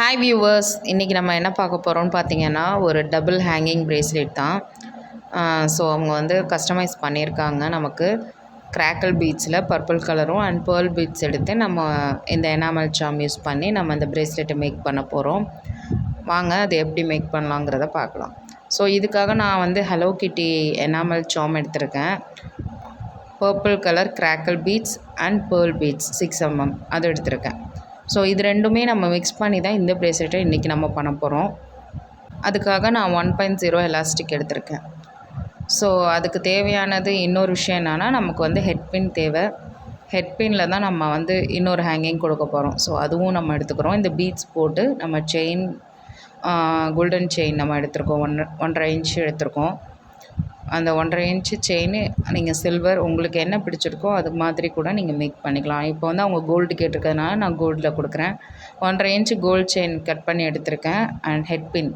Hi viewers இன்றைக்கி நம்ம என்ன பார்க்க போகிறோம்னு பார்த்தீங்கன்னா ஒரு டபுள் ஹேங்கிங் ப்ரேஸ்லெட் தான். ஸோ அவங்க வந்து கஸ்டமைஸ் பண்ணியிருக்காங்க. நமக்கு கிராக்கல் பீட்ஸில் பர்பிள் கலரும் அண்ட் பேர்ல் பீட்ஸ் எடுத்து நம்ம இந்த எனாமல் சாம் யூஸ் பண்ணி நம்ம இந்த ப்ரேஸ்லெட்டை மேக் பண்ண போகிறோம் வாங்க அது எப்படி மேக் பண்ணலாங்கிறத பார்க்கலாம். ஸோ இதுக்காக நான் வந்து ஹலோ கிட்டி எனாமல் சாம் எடுத்திருக்கேன். Purple colour crackle beads and pearl beads six mm அது எடுத்திருக்கேன். ஸோ இது ரெண்டுமே நம்ம மிக்ஸ் பண்ணி தான் இந்த ப்ரேஸ்லெட்டை இன்றைக்கி நம்ம பண்ண போகிறோம் அதுக்காக நான் ஒன் பாயிண்ட் ஜீரோ எலாஸ்டிக் எடுத்திருக்கேன். ஸோ அதுக்கு தேவையானது இன்னொரு விஷயம் என்னென்னா நமக்கு வந்து ஹெட்பின் தேவை. ஹெட்பினில் தான் நம்ம வந்து இன்னொரு ஹேங்கிங் கொடுக்க போகிறோம் ஸோ அதுவும் நம்ம எடுத்துக்கிறோம். இந்த பீட்ஸ் போட்டு நம்ம செயின் கோல்டன் செயின் நம்ம எடுத்திருக்கோம். ஒன் ஒன்றரை இன்ச் எடுத்திருக்கோம். அந்த ஒன்றரை இன்ச்சு செயின் நீங்கள் சில்வர் உங்களுக்கு என்ன பிடிச்சிருக்கோ அது மாதிரி கூட நீங்கள் மேக் பண்ணிக்கலாம். இப்போ வந்து அவங்க கோல்டு கேட்டிருக்கறதுனால நான் கோல்டில் கொடுக்குறேன். ஒன்றரை இன்ச்சு கோல்டு செயின் கட் பண்ணி எடுத்திருக்கேன். And head pin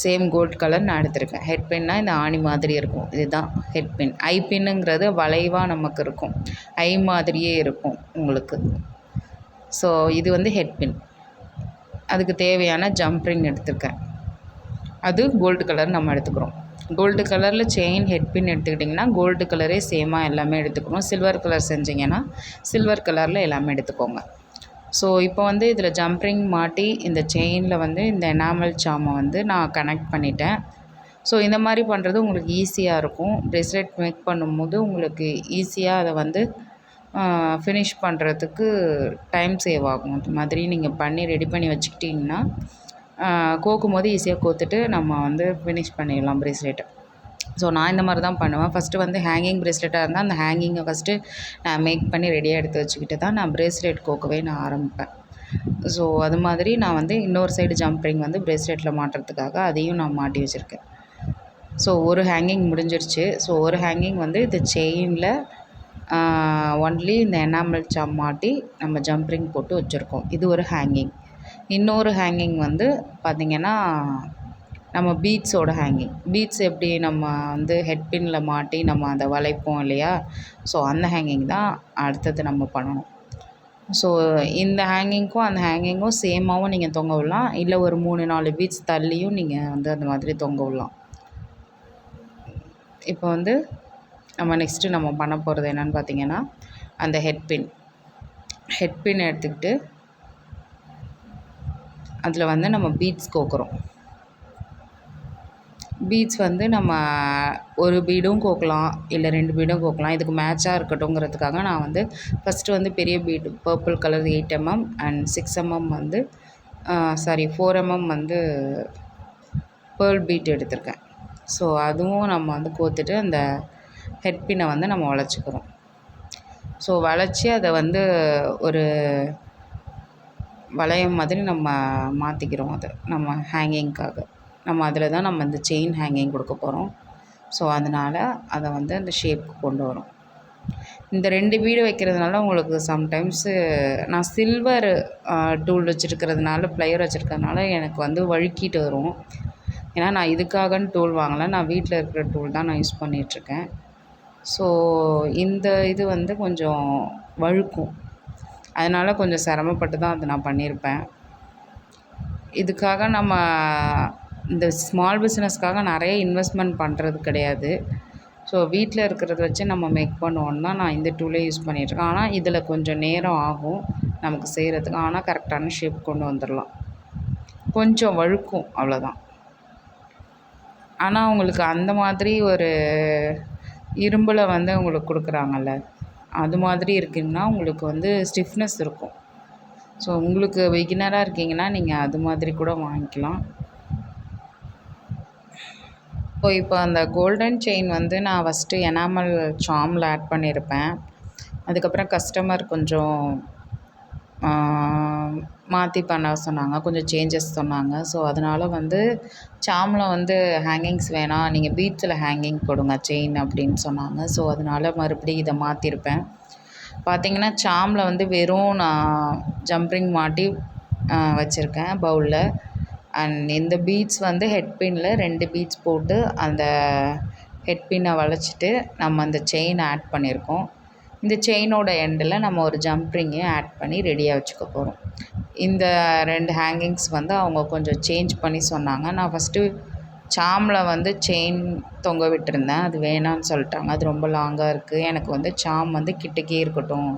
same gold colour நான் எடுத்திருக்கேன். ஹெட் பின்னா இந்த ஆணி மாதிரி இருக்கும். இதுதான் ஹெட் பின் ஐ பின்னுங்கிறது வளைவாக நமக்கு இருக்கும். ஐ மாதிரியே இருக்கும் உங்களுக்கு. ஸோ இது வந்து ஹெட் பின் அதுக்கு தேவையான ஜம்ப்ரிங் எடுத்திருக்கேன். அது கோல்டு கலர் நம்ம எடுத்துக்கிறோம். கோல்டு கலரில் செயின் ஹெட் பின் எடுத்துக்கிட்டிங்கன்னா கோல்டு கலரே சேமாக எல்லாமே எடுத்துக்கணும். சில்வர் கலர் செஞ்சிங்கன்னா சில்வர் கலரில் எல்லாமே எடுத்துக்கோங்க. ஸோ இப்போ வந்து இதில் ஜம்ப்ரிங் மாட்டி இந்த செயினில் வந்து இந்த எனாமல் சாமை வந்து நான் கனெக்ட் பண்ணிட்டேன். ஸோ இந்த மாதிரி பண்ணுறது உங்களுக்கு ஈஸியாக இருக்கும். ப்ரெஸ்லெட் மேக் பண்ணும்போது உங்களுக்கு ஈஸியாக அதை வந்து ஃபினிஷ் பண்ணுறதுக்கு டைம் சேவ் ஆகும். அது மாதிரி நீங்கள் பண்ணி ரெடி பண்ணி வச்சுக்கிட்டிங்கன்னா கோக்கும் போது ஈஸியாக கோத்துட்டு நம்ம வந்து ஃபினிஷ் பண்ணிடலாம் ப்ரேஸ்லெட்டை ஸோ நான் இந்த மாதிரி தான் பண்ணுவேன். ஃபஸ்ட்டு வந்து ஹேங்கிங் ப்ரேஸ்லெட்டாக இருந்தால் அந்த ஹேங்கிங்கை ஃபஸ்ட்டு நான் மேக் பண்ணி ரெடியாக எடுத்து வச்சுக்கிட்டு தான் நான் ப்ரேஸ்லெட் கோக்கவே நான் ஆரம்பிப்பேன். ஸோ அது மாதிரி நான் வந்து இன்னொரு சைடு ஜம்ப்ரிங் வந்து ப்ரேஸ்லெட்டில் மாட்டுறதுக்காக அதையும் நான் மாட்டி வச்சுருக்கேன். ஸோ ஒரு ஹேங்கிங் முடிஞ்சிருச்சு. ஸோ ஒரு ஹேங்கிங் வந்து இந்த செயினில் ஒன்லி இந்த எனாமல் சாம் மாட்டி நம்ம ஜம்ப்ரிங் போட்டு வச்சுருக்கோம். இது ஒரு ஹேங்கிங் இன்னொரு ஹேங்கிங் வந்து பார்த்திங்கன்னா நம்ம பீட்ஸோட ஹேங்கிங் பீட்ஸ் எப்படி நம்ம வந்து ஹெட் பின்னில் மாட்டி நம்ம அதை வளைப்போம் இல்லையா? ஸோ அந்த ஹேங்கிங் தான் அடுத்தது நம்ம பண்ணணும். ஸோ இந்த ஹேங்கிங்க்கும் அந்த ஹேங்கிங்கும் சேமாகவும் நீங்கள் தொங்க விடலாம். இல்லை ஒரு மூணு நாலு பீட்ஸ் தள்ளியும் நீங்கள் வந்து அந்த மாதிரி தொங்க விடலாம். இப்போ வந்து நம்ம நெக்ஸ்ட்டு நம்ம பண்ண போகிறது என்னென்னு பார்த்தீங்கன்னா அந்த ஹெட் பின் ஹெட் பின் எடுத்துக்கிட்டு அதில் வந்து நம்ம பீட்ஸ் கோக்குறோம். பீட்ஸ் வந்து நம்ம ஒரு பீடும் கோக்கலாம் இல்லை ரெண்டு பீடும் கோக்கலாம் இதுக்கு மேட்சாக இருக்கட்டும்ங்கிறதுக்காக நான் வந்து ஃபஸ்ட்டு வந்து பெரிய bead purple colour eight mm and six mm வந்து சாரி ஃபோர் எம்எம் வந்து பேர்ல் பீட் எடுத்திருக்கேன். ஸோ அதுவும் நம்ம வந்து கோத்துட்டு அந்த ஹெட் பின்னை வந்து நம்ம வளைச்சிக்கிறோம் ஸோ வளைச்சி அதை வந்து ஒரு வளையம் மாதிரி நம்ம மாற்றிக்கிறோம் அதை. நம்ம ஹேங்கிங்க்காக நம்ம அதில் தான் நம்ம இந்த செயின் ஹேங்கிங் கொடுக்க போகிறோம் ஸோ அதனால் அதை வந்து அந்த ஷேப்புக்கு கொண்டு வரும். இந்த ரெண்டு வீடு வைக்கிறதுனால உங்களுக்கு சம்டைம்ஸு நான் சில்வர் டூல் வச்சுருக்கிறதுனால ப்ளையர் வச்சுருக்கிறதுனால எனக்கு வந்து வழுக்கிட்டு வரும். ஏன்னா நான் இதுக்காகன்னு டூல் வாங்கலை. நான் வீட்டில் இருக்கிற டூல் தான் நான் யூஸ் பண்ணிகிட்ருக்கேன் ஸோ இந்த இது வந்து கொஞ்சம் வழுக்கும். அதனால் கொஞ்சம் சிரமப்பட்டு தான் அதை நான் பண்ணியிருப்பேன். இதுக்காக நம்ம இந்த ஸ்மால் பிஸ்னஸ்க்காக நிறைய இன்வெஸ்ட்மெண்ட் பண்ணுறது கிடையாது. ஸோ வீட்டில் இருக்கிறத வச்சு நம்ம மேக் பண்ணுவோம்னா நான் இந்த டூலே யூஸ் பண்ணிகிட்ருக்கேன் ஆனால் இதில் கொஞ்சம் நேரம் ஆகும் நமக்கு செய்கிறதுக்கு ஆனால் கரெக்டான ஷேப் கொண்டு வந்துடலாம். கொஞ்சம் வழுக்கும் அவ்வளோதான் ஆனால் உங்களுக்கு அந்த மாதிரி ஒரு இரும்பில் வந்து உங்களுக்கு கொடுக்குறாங்கல்ல அது மாதிரி இருக்குங்கன்னா உங்களுக்கு வந்து ஸ்டிஃப்னஸ் இருக்கும். ஸோ உங்களுக்கு பிகினராக இருக்கீங்கன்னா நீங்கள் அது மாதிரி கூட வாங்கிக்கலாம். ஸோ இப்போ அந்த கோல்டன் செயின் வந்து நான் ஃபஸ்ட்டு எனாமல் சாமில் ஆட் பண்ணியிருப்பேன் அதுக்கப்புறம் கஸ்டமர் கொஞ்சம் மாற்றி பண்ண சொன்னாங்க. கொஞ்சம் சேஞ்சஸ் சொன்னாங்க. ஸோ அதனால் வந்து சாமில் வந்து ஹேங்கிங்ஸ் வேணாம் நீங்கள் பீட்ஸில் ஹேங்கிங் கொடுங்க செயின் அப்படின்னு சொன்னாங்க. ஸோ அதனால் மறுபடியும் இதை மாற்றிருப்பேன் பார்த்திங்கன்னா சாமில் வந்து வெறும் நான் ஜம்ப்ரிங் மாட்டி வச்சுருக்கேன் பவுலில் அண்ட் இந்த பீட்ஸ் வந்து ஹெட்பின்ல ரெண்டு பீட்ஸ் போட்டு அந்த ஹெட்பின்னை வளைச்சிட்டு நம்ம அந்த செயின் ஆட் பண்ணியிருக்கோம் இந்த செயினோட எண்டில் நம்ம ஒரு ஜம்ப்ரிங்கையும் ஆட் பண்ணி ரெடியாக வச்சுக்க போகிறோம் இந்த ரெண்டு ஹேங்கிங்ஸ் வந்து அவங்க கொஞ்சம் சேஞ்ச் பண்ணி சொன்னாங்க. நான் ஃபஸ்ட்டு சாமில் வந்து செயின் தொங்க விட்டிருந்தேன். அது வேணான்னு சொல்லிட்டாங்க. அது ரொம்ப லாங்காக இருக்குது எனக்கு வந்து சாம் வந்து கிட்டக்கே இருக்கட்டும்.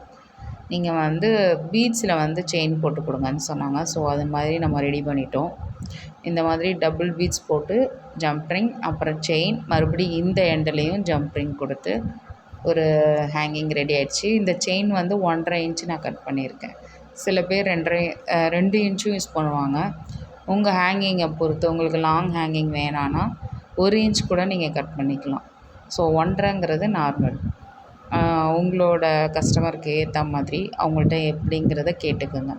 நீங்கள் வந்து பீட்ஸில் வந்து செயின் போட்டு கொடுங்கன்னு சொன்னாங்க. ஸோ அது மாதிரி நம்ம ரெடி பண்ணிட்டோம். இந்த மாதிரி டபுள் பீட்ஸ் போட்டு ஜம்ப்ரிங் அப்புறம் செயின் மறுபடியும் இந்த எண்ட்லேயும் ஜம்ப்ரிங் கொடுத்து ஒரு ஹேங்கிங் ரெடி ஆயிடுச்சு. இந்த செயின் வந்து ஒன்றரை இன்ச்சு நான் கட் பண்ணியிருக்கேன். சில பேர் ரெண்டரை ரெண்டு இன்ச்சும் யூஸ் பண்ணுவாங்க. உங்கள் ஹேங்கிங்கை பொறுத்து உங்களுக்கு லாங் ஹேங்கிங் வேணான்னா ஒரு இன்ச் கூட நீங்கள் கட் பண்ணிக்கலாம். ஸோ ஒன்றரைங்கிறது நார்மல் உங்களோட கஸ்டமருக்கு ஏற்ற மாதிரி அவங்கள்ட்ட எப்படிங்கிறத கேட்டுக்கோங்க.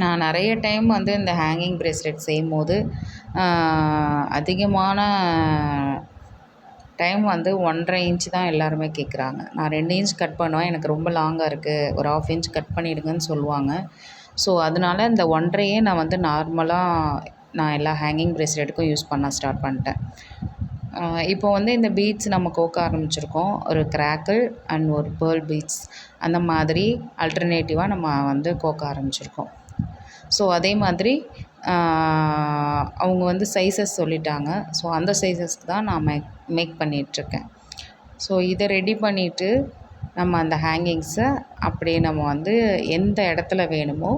நான் நிறைய டைம் வந்து இந்த ஹேங்கிங் ப்ரேஸ்லெட் செய்யும்போது போது அதிகமான டைம் வந்து ஒன்றரை இன்ச் தான் எல்லாருமே கேட்குறாங்க. நான் ரெண்டு இன்ச் கட் பண்ணுவேன். எனக்கு ரொம்ப லாங்காக இருக்குது ஒரு ஆஃப் இன்ச் கட் பண்ணிவிடுங்கன்னு சொல்லுவாங்க. ஸோ அதனால இந்த ஒன்றரையே நான் வந்து நார்மலாக நான் எல்லா ஹேங்கிங் ப்ரேஸ்லெட்டுக்கும் யூஸ் பண்ண ஸ்டார்ட் பண்ணிட்டேன். இப்போ வந்து இந்த பீட்ஸ் நம்ம கோக்க ஆரம்பிச்சிருக்கோம். ஒரு கிராக்கிள் அண்ட் ஒரு பேர்ல் பீட்ஸ் அந்த மாதிரி அல்டர்னேட்டிவாக நம்ம வந்து கோக்க ஆரம்பிச்சிருக்கோம். ஸோ அதே மாதிரி அவங்க வந்து சைஸஸ் சொல்லிட்டாங்க. ஸோ அந்த சைஸஸ்க்கு தான் நான் மேக் மேக் பண்ணிகிட்ருக்கேன் ஸோ இதை ரெடி பண்ணிவிட்டு நம்ம அந்த ஹேங்கிங்ஸை அப்படியே நம்ம வந்து எந்த இடத்துல வேணுமோ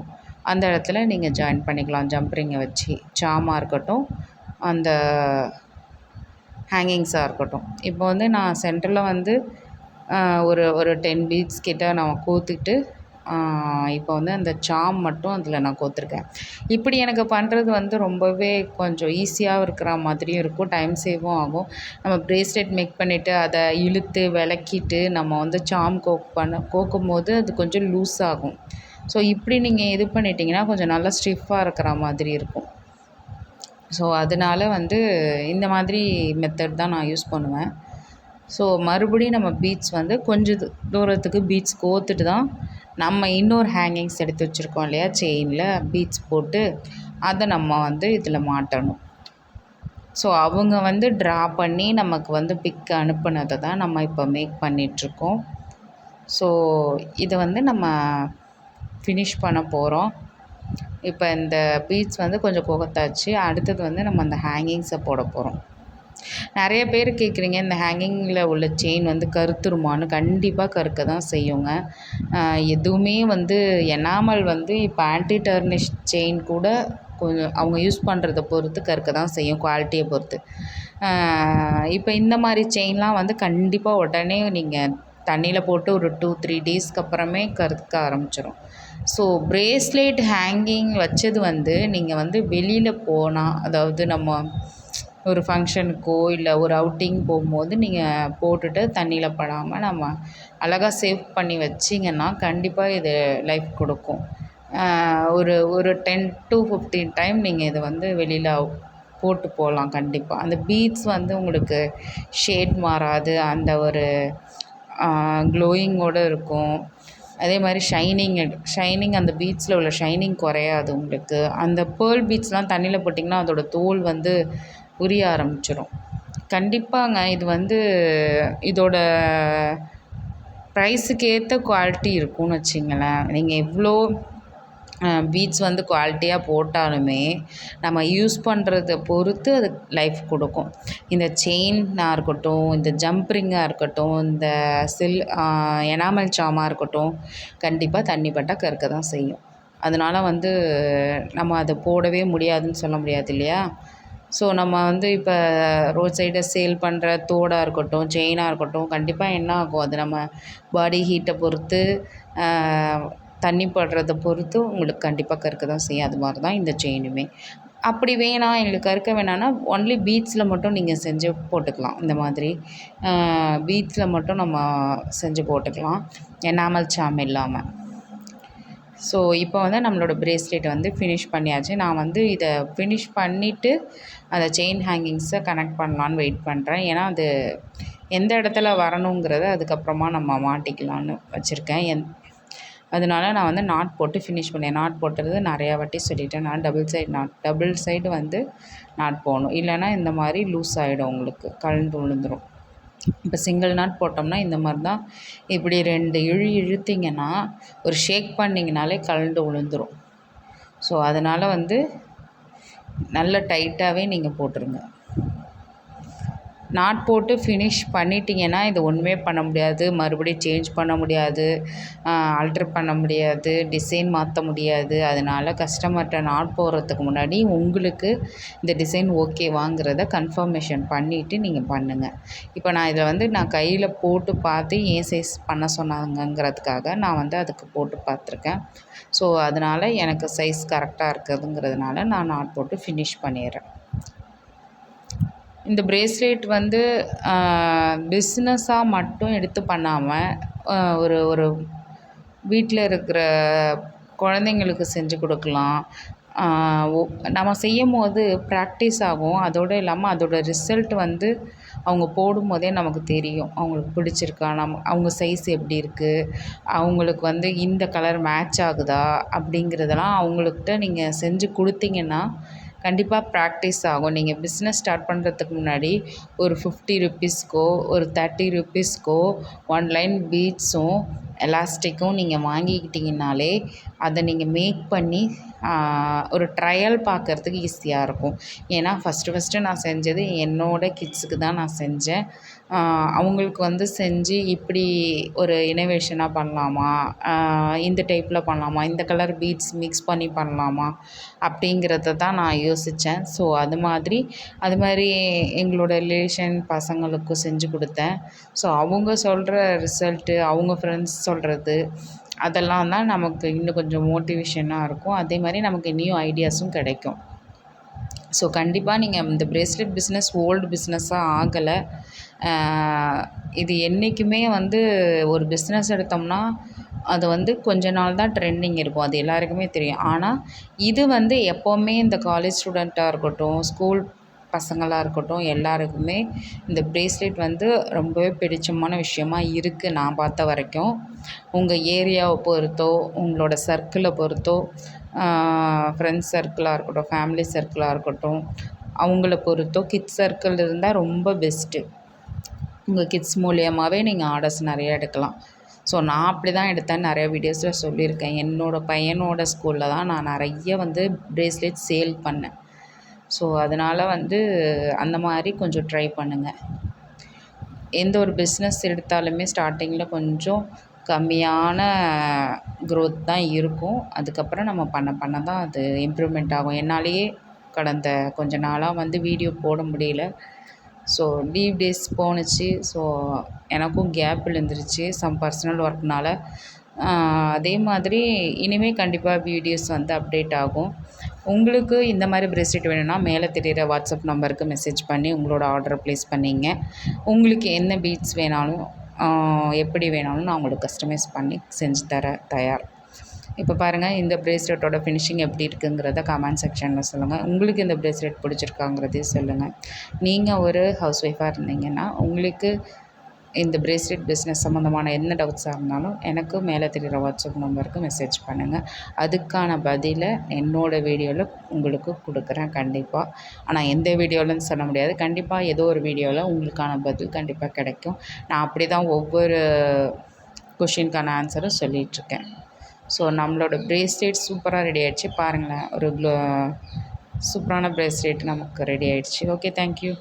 அந்த இடத்துல நீங்கள் ஜாயின் பண்ணிக்கலாம். ஜம்ப்ரிங்கை வச்சு சாமாக இருக்கட்டும் அந்த ஹேங்கிங்ஸாக இருக்கட்டும். இப்போ வந்து நான் சென்டரில் வந்து ஒரு ஒரு டென் பீட்ஸ் கிட்ட நான் கோத்துக்கிட்டு இப்போ வந்து அந்த சாம் மட்டும் அதில் நான் கோத்துருக்கேன். இப்படி எனக்கு பண்ணுறது வந்து ரொம்பவே கொஞ்சம் ஈஸியாக இருக்கிற மாதிரியும் இருக்கும். டைம் சேவும் ஆகும். நம்ம ப்ரேஸ்லெட் மேக் பண்ணிவிட்டு அதை இழுத்து விளக்கிட்டு நம்ம வந்து சாம் கோக் பண்ண கோக்கும் போது அது கொஞ்சம் லூஸ் ஆகும். ஸோ இப்படி நீங்கள் இது பண்ணிட்டீங்கன்னா கொஞ்சம் நல்லா ஸ்டிஃபாக இருக்கிற மாதிரி இருக்கும். ஸோ அதனால வந்து இந்த மாதிரி மெத்தட் தான் நான் யூஸ் பண்ணுவேன். ஸோ மறுபடியும் நம்ம பீட்ஸ் வந்து கொஞ்சம் தூரத்துக்கு பீட்ஸ் கோத்துட்டு தான் நம்ம இன்னொரு ஹேங்கிங்ஸ் எடுத்து வச்சுருக்கோம் இல்லையா? செயினில் பீட்ஸ் போட்டு அதை நம்ம வந்து இதில் மாட்டணும். ஸோ அவங்க வந்து ட்ரா பண்ணி நமக்கு வந்து பிக் அனுப்புனதை தான் நம்ம இப்போ மேக் பண்ணிகிட்ருக்கோம் ஸோ இதை வந்து நம்ம ஃபினிஷ் பண்ண போகிறோம் இப்போ இந்த பீட்ஸ் வந்து கொஞ்சம் கோகத்தாச்சு. அடுத்தது வந்து நம்ம அந்த ஹேங்கிங்ஸை போட போகிறோம் நிறைய பேர் கேட்குறீங்க இந்த ஹேங்கிங்கில் உள்ள செயின் வந்து கருத்துருமான்னு கண்டிப்பாக கருக்க தான் செய்யுங்க. எதுவுமே வந்து எனாமல் வந்து இப்போ ஆன்டி டர்னிஷ் செயின் கூட கொஞ்சம் அவங்க யூஸ் பண்ணுறத பொறுத்து கருக்க தான் செய்யும் குவாலிட்டியை பொறுத்து. இப்போ இந்த மாதிரி செயின்லாம் வந்து கண்டிப்பாக உடனே நீங்கள் தண்ணியில் போட்டு ஒரு டூ த்ரீ டேஸ்க்கு அப்புறமே கருக்க ஆரம்பிச்சிடும் ஸோ ப்ரேஸ்லெட் ஹேங்கிங் வச்சது வந்து நீங்கள் வந்து வெளியில் போனால் அதாவது நம்ம ஒரு ஃபங்க்ஷனுக்கோ இல்லை ஒரு அவுட்டிங் போகும்போது நீங்கள் போட்டுட்டு தண்ணியில் படாமல் நம்ம அழகாக சேவ் பண்ணி வச்சிங்கன்னா கண்டிப்பாக இது லைஃப் கொடுக்கும். ஒரு ஒரு டென் டு ஃபிஃப்டீன் டைம் நீங்கள் இதை வந்து வெளியில் போட்டு போகலாம் கண்டிப்பாக அந்த பீட்ஸ் வந்து உங்களுக்கு ஷேட் மாறாது அந்த ஒரு க்ளோயிங்கோடு இருக்கும். அதே மாதிரி ஷைனிங் ஷைனிங் அந்த பீட்ஸில் உள்ள ஷைனிங் குறையாது உங்களுக்கு. அந்த பேர்ல் பீட்ஸ்லாம் தண்ணியில் போட்டிங்கன்னா அதோட தோல் வந்து உரிய ஆரம்பிச்சிடும் கண்டிப்பாங்க இது வந்து இதோட ப்ரைஸுக்கு ஏற்ற குவாலிட்டி இருக்கும்னு வச்சிங்களேன். நீங்கள் எவ்வளோ பீட்ஸ் வந்து குவாலிட்டியாக போட்டாலுமே நம்ம யூஸ் பண்ணுறத பொறுத்து அது லைஃப் கொடுக்கும். இந்த செயினாக இருக்கட்டும் இந்த ஜம்ப்ரிங்காக இருக்கட்டும் இந்த சில் எனாமல் சாமாக இருக்கட்டும் கண்டிப்பாக தண்ணி பட்டால் கற்க தான் செய்யும். அதனால் வந்து நம்ம அதை போடவே முடியாதுன்னு சொல்ல முடியாது இல்லையா? ஸோ நம்ம வந்து இப்போ ரோட் சைடை சேல் பண்ணுற தோடாக இருக்கட்டும் செயினாக இருக்கட்டும் கண்டிப்பாக என்ன ஆகும்? அது நம்ம பாடி ஹீட்டை பொறுத்து தண்ணி படுறத பொறுத்து உங்களுக்கு கண்டிப்பாக கருக்க தான் செய்யும். அது மாதிரி தான் இந்த செயினுமே அப்படி வேணாம் எங்களுக்கு கருக்க வேணான்னா ஒன்லி பீட்ஸில் மட்டும் நீங்கள் செஞ்சு போட்டுக்கலாம். இந்த மாதிரி பீட்ஸில் மட்டும் நம்ம செஞ்சு போட்டுக்கலாம். எனாமல் சாம் இல்லாமல் ஸோ இப்போ வந்து நம்மளோட ப்ரேஸ்லெட் வந்து ஃபினிஷ் பண்ணியாச்சு. நான் வந்து இதை ஃபினிஷ் பண்ணிவிட்டு அந்த செயின் ஹேங்கிங்ஸை கனெக்ட் பண்ணலான்னு வெயிட் பண்ணுறேன் ஏன்னா அது எந்த இடத்துல வரணுங்கிறத அதுக்கப்புறமா நம்ம மாட்டிக்கலான்னு வச்சுருக்கேன். என் அதனால நான் வந்து நாட் போட்டு ஃபினிஷ் பண்ணேன். நாட் போட்டுறது நிறையா வாட்டி சொல்லிட்டேன். நான் double side knot double side வந்து நாட் போகணும் இல்லைன்னா இந்த மாதிரி லூஸ் ஆகிடும் உங்களுக்கு. கலந்து விழுந்துடும் இப்போ சிங்கிள் நாட் போட்டோம்னா இந்த மாதிரி தான் இப்படி ரெண்டு இழு இழுத்தீங்கன்னா ஒரு ஷேக் பண்ணிங்கனாலே கலண்டு விழுந்துரும் ஸோ அதனால் வந்து நல்ல டைட்டாகவே நீங்கள் போட்டுருங்க. நாட் போட்டு ஃபினிஷ் பண்ணிட்டீங்கன்னா இது ஒன்றுமே பண்ண முடியாது. மறுபடியும் சேஞ்ச் பண்ண முடியாது. ஆல்ட்ரு பண்ண முடியாது. டிசைன் மாற்ற முடியாது. அதனால் கஸ்டமர்கிட்ட நாட் போடுறதுக்கு முன்னாடி உங்களுக்கு இந்த டிசைன் ஓகேவாங்கிறத கன்ஃபர்மேஷன் பண்ணிவிட்டு நீங்கள் பண்ணுங்கள் இப்போ நான் இதில் வந்து நான் கையில் போட்டு பார்த்து ஏன் சைஸ் பண்ண சொன்னாங்கங்கிறதுக்காக நான் வந்து அதுக்கு போட்டு பார்த்துருக்கேன். ஸோ அதனால் எனக்கு சைஸ் கரெக்டாக இருக்குதுங்கிறதுனால நான் நாட் போட்டு ஃபினிஷ் பண்ணிடுறேன். இந்த ப்ரேஸ்லெட் வந்து பிஸ்னஸாக மட்டும் எடுத்து பண்ணாமல் ஒரு ஒரு வீட்டில் இருக்கிற குழந்தைங்களுக்கு செஞ்சு கொடுக்கலாம். ஒ நம்ம செய்யும் போது ப்ராக்டிஸ் ஆகும். அதோடு இல்லாமல் அதோடய ரிசல்ட் வந்து அவங்க போடும் போதே நமக்கு தெரியும். அவங்களுக்கு பிடிச்சிருக்கா நம்ம அவங்க சைஸ் எப்படி இருக்குது அவங்களுக்கு வந்து இந்த கலர் மேட்ச் ஆகுதா அப்படிங்கிறதெல்லாம் அவங்கள்கிட்ட நீங்கள் செஞ்சு கொடுத்தீங்கன்னா கண்டிப்பாக ப்ராக்டிஸ் ஆகும். நீங்கள் பிஸ்னஸ் ஸ்டார்ட் பண்ணுறதுக்கு முன்னாடி ஒரு ஃபிஃப்டி ருப்பீஸ்க்கோ ஒரு தேர்ட்டி ருப்பீஸ்க்கோ ஒன் லைன் பீட்ஸும் எலாஸ்டிக்கும் நீங்கள் வாங்கிக்கிட்டிங்கனாலே அதை நீங்கள் மேக் பண்ணி ஒரு ட்ரையல் பார்க்குறதுக்கு ஈஸியாக இருக்கும். ஏன்னா ஃபஸ்ட்டு ஃபஸ்ட்டு நான் செஞ்சது என்னோடய கிட்ஸுக்கு தான் நான் செஞ்சேன். அவங்களுக்கு வந்து செஞ்சு இப்படி ஒரு இனோவேஷனாக பண்ணலாமா? இந்த டைப்பில் பண்ணலாமா? இந்த கலர் பீட்ஸ் மிக்ஸ் பண்ணி பண்ணலாமா? அப்படிங்கிறத தான் நான் யோசித்தேன் ஸோ அது மாதிரி அது மாதிரி எங்களோட ரிலேஷன் பசங்களுக்கும் செஞ்சு கொடுத்தேன். ஸோ அவங்க சொல்கிற ரிசல்ட்டு அவங்க ஃப்ரெண்ட்ஸ் சொல்கிறது அதெல்லாம் தான் நமக்கு இன்னும் கொஞ்சம் மோட்டிவேஷனாக இருக்கும். அதே மாதிரி நமக்கு நியூ ஐடியாஸும் கிடைக்கும். ஸோ கண்டிப்பாக நீங்கள் இந்த ப்ரேஸ்லெட் பிஸ்னஸ் ஓல்டு பிஸ்னஸாக ஆகலை. இது என்றைக்குமே வந்து ஒரு பிஸ்னஸ் எடுத்தோம்னா அது வந்து கொஞ்ச நாள் தான் ட்ரெண்டிங் இருக்கும். அது எல்லாருக்குமே தெரியும். ஆனால் இது வந்து எப்போவுமே இந்த காலேஜ் ஸ்டூடெண்ட்டாக இருக்கட்டும் ஸ்கூல் பசங்களாக இருக்கட்டும் எல்லாருக்குமே இந்த ப்ரேஸ்லெட் வந்து ரொம்பவே பிடிச்சமான விஷயமா இருக்குது நான் பார்த்த வரைக்கும். உங்கள் ஏரியாவை பொறுத்தோ உங்களோட சர்க்கிளை பொறுத்தோ ஃப்ரெண்ட்ஸ் சர்க்கிளாக இருக்கட்டும் ஃபேமிலி சர்க்கிளாக இருக்கட்டும் அவங்கள பொறுத்தோ கிட்ஸ் சர்க்கிள் இருந்தால் ரொம்ப பெஸ்ட்டு உங்கள் கிட்ஸ் மூலியமாகவே நீங்கள் ஆர்டர்ஸ் நிறைய எடுக்கலாம். ஸோ நான் அப்படி தான் எடுத்தேன். நிறைய வீடியோஸில் சொல்லியிருக்கேன். என்னோடய பையனோட ஸ்கூலில் தான் நான் நிறைய வந்து ப்ரேஸ்லெட் சேல் பண்ணேன். ஸோ அதனால் வந்து அந்த மாதிரி கொஞ்சம் ட்ரை பண்ணுங்கள் எந்த ஒரு பிஸ்னஸ் எடுத்தாலுமே ஸ்டார்டிங்கில் கொஞ்சம் கம்மியான க்ரோத் தான் இருக்கும். அதுக்கப்புறம் நம்ம பண்ண பண்ண தான் அது இம்ப்ரூவ்மெண்ட் ஆகும். என்னாலேயே கடந்த கொஞ்ச நாளாக வந்து வீடியோ போட முடியல. ஸோ லீவ் டேஸ் போணுச்சு. ஸோ எனக்கும் கேப் இருந்துருச்சு சம் பர்சனல் ஒர்க்னால் அதே மாதிரி இனிமேல் கண்டிப்பாக வீடியோஸ் வந்து அப்டேட் ஆகும். உங்களுக்கு இந்த மாதிரி ப்ரெஸ்லெட் வேணும்னா மேலே தெரிகிற வாட்ஸ்அப் நம்பருக்கு மெசேஜ் பண்ணி உங்களோட ஆர்டரை ப்ளேஸ் பண்ணிங்க. உங்களுக்கு என்ன பீட்ஸ் வேணாலும் எப்படி வேணாலும் நான் உங்களுக்கு கஸ்டமைஸ் பண்ணி செஞ்சு தர தயார். இப்போ பாருங்கள் இந்த ப்ரேஸ்லெட்டோட ஃபினிஷிங் எப்படி இருக்குங்கிறத கமெண்ட் செக்ஷனில் சொல்லுங்கள் உங்களுக்கு இந்த ப்ரேஸ்லெட் பிடிச்சிருக்காங்கிறதையும் சொல்லுங்கள் நீங்கள் ஒரு ஹவுஸ் ஒய்ஃபாக இருந்தீங்கன்னா உங்களுக்கு இந்த ப்ரேஸ்லெட் பிஸ்னஸ் சம்மந்தமான என்ன டவுட்ஸாக இருந்தாலும் எனக்கு மேலே தெரிகிற வாட்ஸ்அப் நம்பருக்கு மெசேஜ் பண்ணுங்கள் அதுக்கான பதிலை என்னோடய வீடியோவில் உங்களுக்கு கொடுக்குறேன் கண்டிப்பாக ஆனால் எந்த வீடியோவில்னு சொல்ல முடியாது. கண்டிப்பாக ஏதோ ஒரு வீடியோவில் உங்களுக்கான பதில் கண்டிப்பாக கிடைக்கும். நான் அப்படி தான் ஒவ்வொரு கொஷினுக்கான ஆன்சரும் சொல்லிகிட்ருக்கேன் ஸோ நம்மளோட ப்ரேஸ்லெட் சூப்பராக ரெடி ஆகிடுச்சு பாருங்களேன் ஒரு க்ளோ சூப்பரான ப்ரேஸ்லெட் நமக்கு ரெடி ஆகிடுச்சு ஓகே தேங்க்யூ